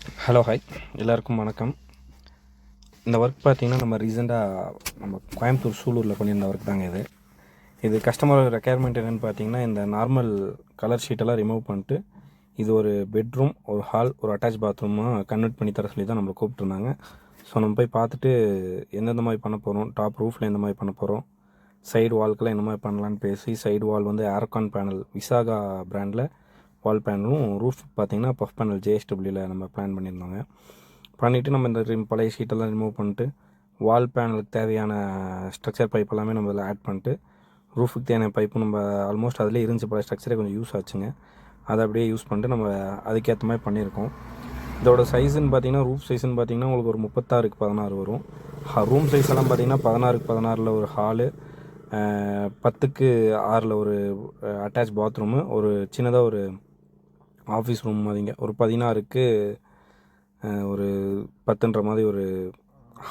Hello hi எல்லாருக்கும் வணக்கம். இந்த ஒர்க் பார்த்தீங்கன்னா நம்ம ரீசெண்டாக நம்ம கோயம்புத்தூர் சூலூரில் பண்ணியிருந்த ஒர்க் தாங்க இது. இது கஸ்டமர் ரெக்குயர்மெண்ட் என்னென்னு பார்த்தீங்கன்னா இந்த நார்மல் கலர் ஷீட்டெல்லாம் ரிமூவ் பண்ணிட்டு இது ஒரு பெட்ரூம் ஒரு ஹால் ஒரு அட்டாச் பாத்ரூமாக கன்வெர்ட் பண்ணி தர சொல்லி தான் நம்மளை கூப்பிட்ருந்தாங்க ஸோ நம்ம போய் பார்த்துட்டு எந்தெந்த மாதிரி பண்ண போகிறோம் டாப் ரூஃபில் எந்த மாதிரி பண்ண போகிறோம் சைடு வால்க்கெல்லாம் என்ன மாதிரி பண்ணலான்னு பேசி சைடு வால் வந்து ஏர்கான் பேனல் விசாகா பிராண்டில் வால் பேனலும் ரூஃப் பார்த்தீங்கன்னா பஃப் பேனல் ஜேஎஸ்டபிள்யூவில் நம்ம பிளான் பண்ணியிருந்தோங்க. பண்ணிவிட்டு நம்ம இந்த ரிம் பழைய ஷீட்டெல்லாம் ரிமூவ் பண்ணிட்டு வால் பேனலுக்கு தேவையான ஸ்ட்ரக்சர் பைப் எல்லாமே நம்ம இதில் ஆட் பண்ணிட்டு ரூஃபுக்கு தேவையான பைப்பு நம்ம ஆல்மோஸ்ட் அதிலே இருந்துச்சு பழைய ஸ்ட்ரக்சரே கொஞ்சம் யூஸ் ஆச்சுங்க. அதை அப்படியே யூஸ் பண்ணிட்டு நம்ம அதுக்கேற்ற மாதிரி பண்ணியிருக்கோம். இதோட சைஸுன்னு பார்த்தீங்கன்னா ரூஃப் சைஸ்ன்னு பார்த்தீங்கன்னா உங்களுக்கு ஒரு முப்பத்தாறுக்கு பதினாறு வரும். ரூம் சைஸ் எல்லாம் பார்த்தீங்கன்னா பதினாறுக்கு பதினாறில் ஒரு ஹாலு பத்துக்கு ஆறில் ஒரு அட்டாச் பாத்ரூமு ஒரு சின்னதாக ஒரு ஆஃபீஸ் ரூம் மாதிரிங்க. ஒரு பதினாறுக்கு ஒரு பத்துன்ற மாதிரி ஒரு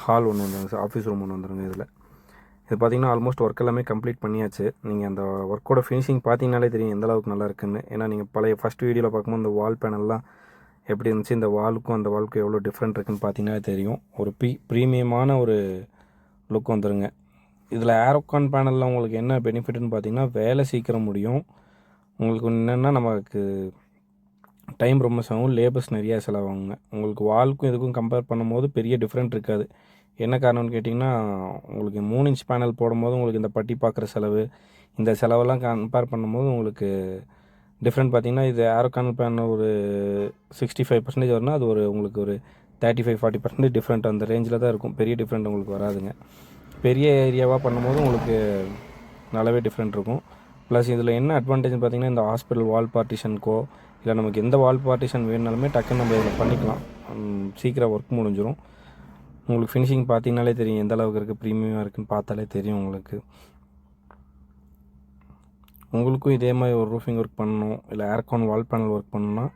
ஹால் ஒன்று வந்துருங்க சார் ஆஃபீஸ் ரூம் ஒன்று வந்துருங்க இதில். இது பார்த்தீங்கன்னா ஆல்மோஸ்ட் ஒர்க் எல்லாமே கம்ப்ளீட் பண்ணியாச்சு. நீங்கள் அந்த ஒர்க்கோட ஃபினிஷிங் பார்த்தீங்கனாலே தெரியும் எந்த அளவுக்கு நல்லா இருக்குன்னு. ஏன்னா நீங்கள் பழைய ஃபஸ்ட் வீடியோவில் பார்க்கும்போது இந்த வால் பேனல்லாம் எப்படி இருந்துச்சு இந்த வாலுக்கும் அந்த வாலுக்கும் எவ்வளோ டிஃப்ரெண்ட் இருக்குன்னு பார்த்தீங்கன்னா தெரியும். ஒரு ப்ரீ ப்ரீமியமான ஒரு லுக் வந்துருங்க. இதில் ஏரோகான் பேனலில் உங்களுக்கு என்ன பெனிஃபிட்னு பார்த்தீங்கன்னா வேலை சீக்கிரம் முடியும். உங்களுக்கு என்னென்னா நமக்கு டைம் ரொம்ப செலவும் லேபர்ஸ் நிறையா செலவாகுங்க. உங்களுக்கு வால்க்கும் இதுக்கும் கம்பேர் பண்ணும்போது பெரிய டிஃப்ரெண்ட் இருக்காது. என்ன காரணம்னு கேட்டிங்கன்னா உங்களுக்கு மூணு இன்ச் பேனல் போடும்போது உங்களுக்கு இந்த பட்டி பார்க்குற செலவு இந்த செலவெல்லாம் கம்பேர் பண்ணும்போது உங்களுக்கு டிஃப்ரெண்ட் பார்த்தீங்கன்னா இது ஏரோகான் பேனல் ஒரு சிக்ஸ்டி ஃபைவ் பர்சன்டேஜ் வரும்னா அது ஒரு உங்களுக்கு ஒரு thirty five forty percentage different அந்த ரேஞ்சில் தான் இருக்கும். பெரிய டிஃப்ரெண்ட் உங்களுக்கு வராதுங்க. பெரிய ஏரியாவாக பண்ணும்போது உங்களுக்கு நல்லாவே டிஃப்ரெண்ட் இருக்கும். ப்ளஸ் இதில் என்ன அட்வான்டேஜ்னு பார்த்தீங்கன்னா இந்த ஹாஸ்பிட்டல் வால் பார்ட்டிஷனுக்கோ இல்லை நமக்கு எந்த வால் பார்ட்டிஷன் வேணுனாலுமே டக்குன்னு நம்ம இதில் பண்ணிக்கலாம். சீக்கிரம் ஒர்க் முடிஞ்சிடும் உங்களுக்கு ஃபினிஷிங் பார்த்தீங்கனாலே தெரியும் எந்த அளவுக்கு இருக்குது ப்ரீமியமாக இருக்குதுன்னு பார்த்தாலே தெரியும் உங்களுக்கு. உங்களுக்கும் இதே மாதிரி ஒரு ரூஃபிங் ஒர்க் பண்ணணும் இல்லை ஏர்கான் வால் பேனல் ஒர்க் பண்ணணும்னா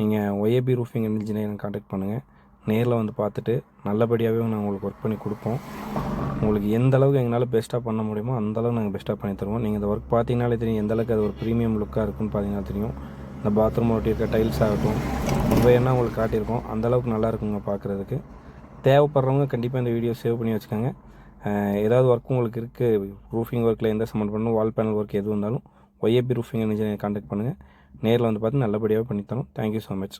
நீங்கள் ஒஏபி ரூஃபிங் இன்ஜினியரிங் காண்டாக்ட் பண்ணுங்கள் நேரில் வந்து பார்த்துட்டு நல்லபடியாகவே நாங்கள் உங்களுக்கு ஒர்க் பண்ணி கொடுப்போம். உங்களுக்கு எந்த அளவுக்கு எங்களால் பெஸ்ட்டாக பண்ண முடியுமோ அந்த அளவுக்கு நாங்கள் பெஸ்ட்டாக பண்ணி தருவோம். நீங்கள் இந்த ஒர்க் பார்த்தீங்கனாலே தெரியும் எந்த அளவுக்கு அது ஒரு ப்ரீமியம் லுக்காக இருக்குன்னு பார்த்தீங்கன்னா தெரியும். இந்த பாத்ரூம் ஒட்டியிருக்க டைல்ஸ் ஆகட்டும் நம்ம என்ன உங்களுக்கு காட்டியிருக்கோம். அந்தளவுக்கு நல்லா இருக்குங்க பார்க்குறதுக்கு தேவைப்படுறவங்க கண்டிப்பாக இந்த வீடியோ சேவ் பண்ணி வச்சுக்கோங்க. ஏதாவது ஒர்க் உங்களுக்கு இருக்குது ரூஃபிங் ஒர்க்கில் எந்த சம்மன் பண்ணணும் வால் பேனல் ஒர்க் எது இருந்தாலும் ஒய்ஏபி ரூஃபிங் இன்ஜினியர் கான்டாக்ட் பண்ணுங்கள் நேரில் வந்து பார்த்து நல்லபடியாக பண்ணித்தரோம் தேங்க்யூ ஸோ மச்